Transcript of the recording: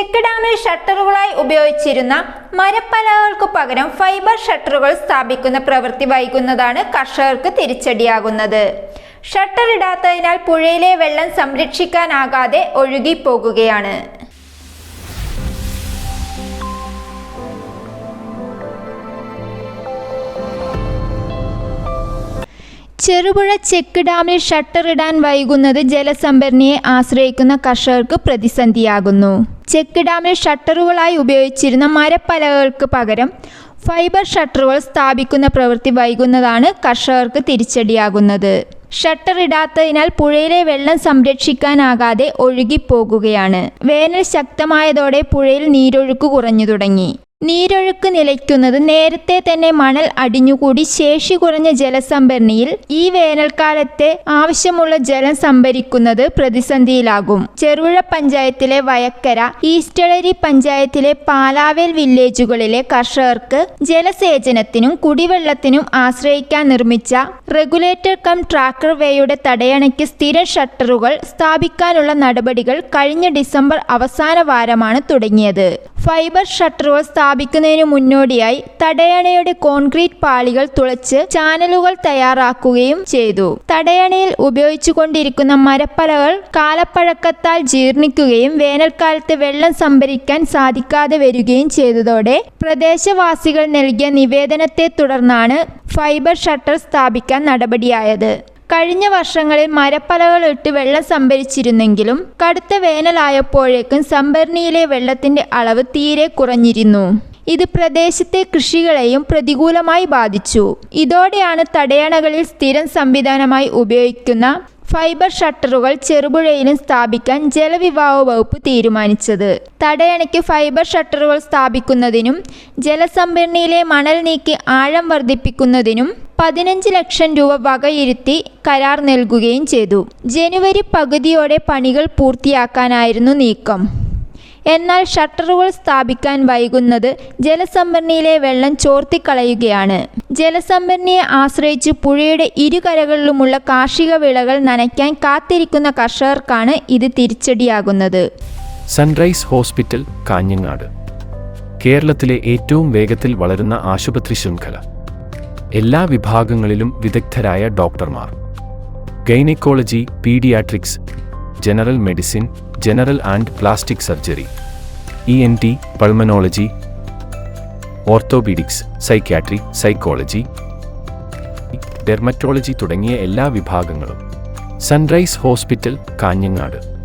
Check ഡാമിൽ ഷട്ടറുകളായി ഉപയോഗിച്ചിരുന്ന മരപ്പലകൾക്ക് പകരം ഫൈബർ ഷട്ടറുകൾ സ്ഥാപിക്കുന്ന പ്രവൃത്തി വൈകുന്നതാണ് കർഷകർക്ക് തിരിച്ചടിയാകുന്നത്. ഷട്ടർ ഇടാത്തതിനാൽ പുഴയിലെ വെള്ളം സംരക്ഷിക്കാനാകാതെ ഒഴുകിപ്പോകുകയാണ്. ചെറുപുഴ ചെക്ക് ഡാമിൽ ഷട്ടർ ഇടാൻ വൈകുന്നത് ജലസംഭരണിയെ ആശ്രയിക്കുന്ന കർഷകർക്ക് പ്രതിസന്ധിയാകുന്നു. ചെക്ക് ഡാമിൽ ഷട്ടറുകളായി ഉപയോഗിച്ചിരുന്ന മരപ്പലകൾക്ക് പകരം ഫൈബർ ഷട്ടറുകൾ സ്ഥാപിക്കുന്ന പ്രവൃത്തി വൈകുന്നതാണ് കർഷകർക്ക് തിരിച്ചടിയാകുന്നത്. ഷട്ടർ ഇടാത്തതിനാൽ പുഴയിലെ വെള്ളം സംരക്ഷിക്കാനാകാതെ ഒഴുകിപ്പോകുകയാണ്. വേനൽ ശക്തമായതോടെ പുഴയിൽ നീരൊഴുക്ക് കുറഞ്ഞു തുടങ്ങി. നീരൊഴുക്ക് നിലയ്ക്കുന്നത് നേരത്തെ തന്നെ മണൽ അടിഞ്ഞുകൂടി ശേഷി കുറഞ്ഞ ജലസംഭരണിയിൽ ഈ വേനൽക്കാലത്തെ ആവശ്യമുള്ള ജലം സംഭരിക്കുന്നത് പ്രതിസന്ധിയിലാകും. ചെറുപുഴ പഞ്ചായത്തിലെ വയക്കര ഈസ്റ്റളരി പഞ്ചായത്തിലെ പാലാവേൽ വില്ലേജുകളിലെ കർഷകർക്ക് ജലസേചനത്തിനും കുടിവെള്ളത്തിനും ആശ്രയിക്കാൻ നിർമ്മിച്ച റെഗുലേറ്റർ കം ട്രാക്കർ വേയുടെ തടയണയ്ക്ക് സ്ഥിരം ഷട്ടറുകൾ സ്ഥാപിക്കാനുള്ള നടപടികൾ കഴിഞ്ഞ ഡിസംബർ അവസാന വാരമാണ് തുടങ്ങിയത്. ഫൈബർ ഷട്ടറുകൾ സ്ഥാപിക്കുന്നതിനു മുന്നോടിയായി തടയണയുടെ കോൺക്രീറ്റ് പാളികൾ തുളച്ച് ചാനലുകൾ തയ്യാറാക്കുകയും ചെയ്തു. തടയണയിൽ ഉപയോഗിച്ചുകൊണ്ടിരിക്കുന്ന മരപ്പലകൾ കാലപ്പഴക്കത്താൽ ജീർണിക്കുകയും വേനൽക്കാലത്ത് വെള്ളം സംഭരിക്കാൻ സാധിക്കാതെ വരികയും ചെയ്തതോടെ പ്രദേശവാസികൾ നൽകിയ നിവേദനത്തെ തുടർന്നാണ് ഫൈബർ ഷട്ടർ സ്ഥാപിക്കാൻ നടപടിയായത്. കഴിഞ്ഞ വർഷങ്ങളിൽ മരപ്പലകൾ ഇട്ട് വെള്ളം സംഭരിച്ചിരുന്നെങ്കിലും കടുത്ത വേനലായപ്പോഴേക്കും സംഭരണിയിലെ വെള്ളത്തിന്റെ അളവ് തീരെ കുറഞ്ഞിരുന്നു. ഇത് പ്രദേശത്തെ കൃഷികളെയും പ്രതികൂലമായി ബാധിച്ചു. ഇതോടെയാണ് തടയണകളിൽ സ്ഥിരം സംവിധാനമായി ഉപയോഗിക്കുന്ന ഫൈബർ ഷട്ടറുകൾ ചെറുപുഴയിലും സ്ഥാപിക്കാൻ ജലവിഭാവ വകുപ്പ് തീരുമാനിച്ചത്. തടയണയ്ക്ക് ഫൈബർ ഷട്ടറുകൾ സ്ഥാപിക്കുന്നതിനും ജലസംഭരണിയിലെ മണൽ നീക്കി ആഴം വർദ്ധിപ്പിക്കുന്നതിനും പതിനഞ്ച് ലക്ഷം രൂപ വകയിരുത്തി കരാർ നൽകുകയും ചെയ്തു. ജനുവരി പകുതിയോടെ പണികൾ പൂർത്തിയാക്കാനായിരുന്നു നീക്കം. എന്നാൽ ഷട്ടറുകൾ സ്ഥാപിക്കാൻ വൈകുന്നത് ജലസംഭരണിയിലെ വെള്ളം ചോർത്തിക്കളയുകയാണ്. ജലസംഭരണിയെ ആശ്രയിച്ച് പുഴയുടെ ഇരുകരകളിലുമുള്ള കാർഷിക വിളകൾ നനയ്ക്കാൻ കാത്തിരിക്കുന്ന കർഷകർക്കാണ് ഇത് തിരിച്ചടിയാകുന്നത്. Sunrise Hospital Kanhangad. കേരളത്തിലെ ഏറ്റവും വേഗത്തിൽ വളരുന്ന ആശുപത്രി ശൃംഖല. എല്ലാ വിഭാഗങ്ങളിലും വിദഗ്ധരായ ഡോക്ടർമാർ. Gynaecology paediatrics general medicine general and plastic surgery. E N T pulmonology orthopaedics psychiatry psychology dermatology തുടങ്ങിയ എല്ലാ വിഭാഗങ്ങളും. Sunrise Hospital Kanhangad.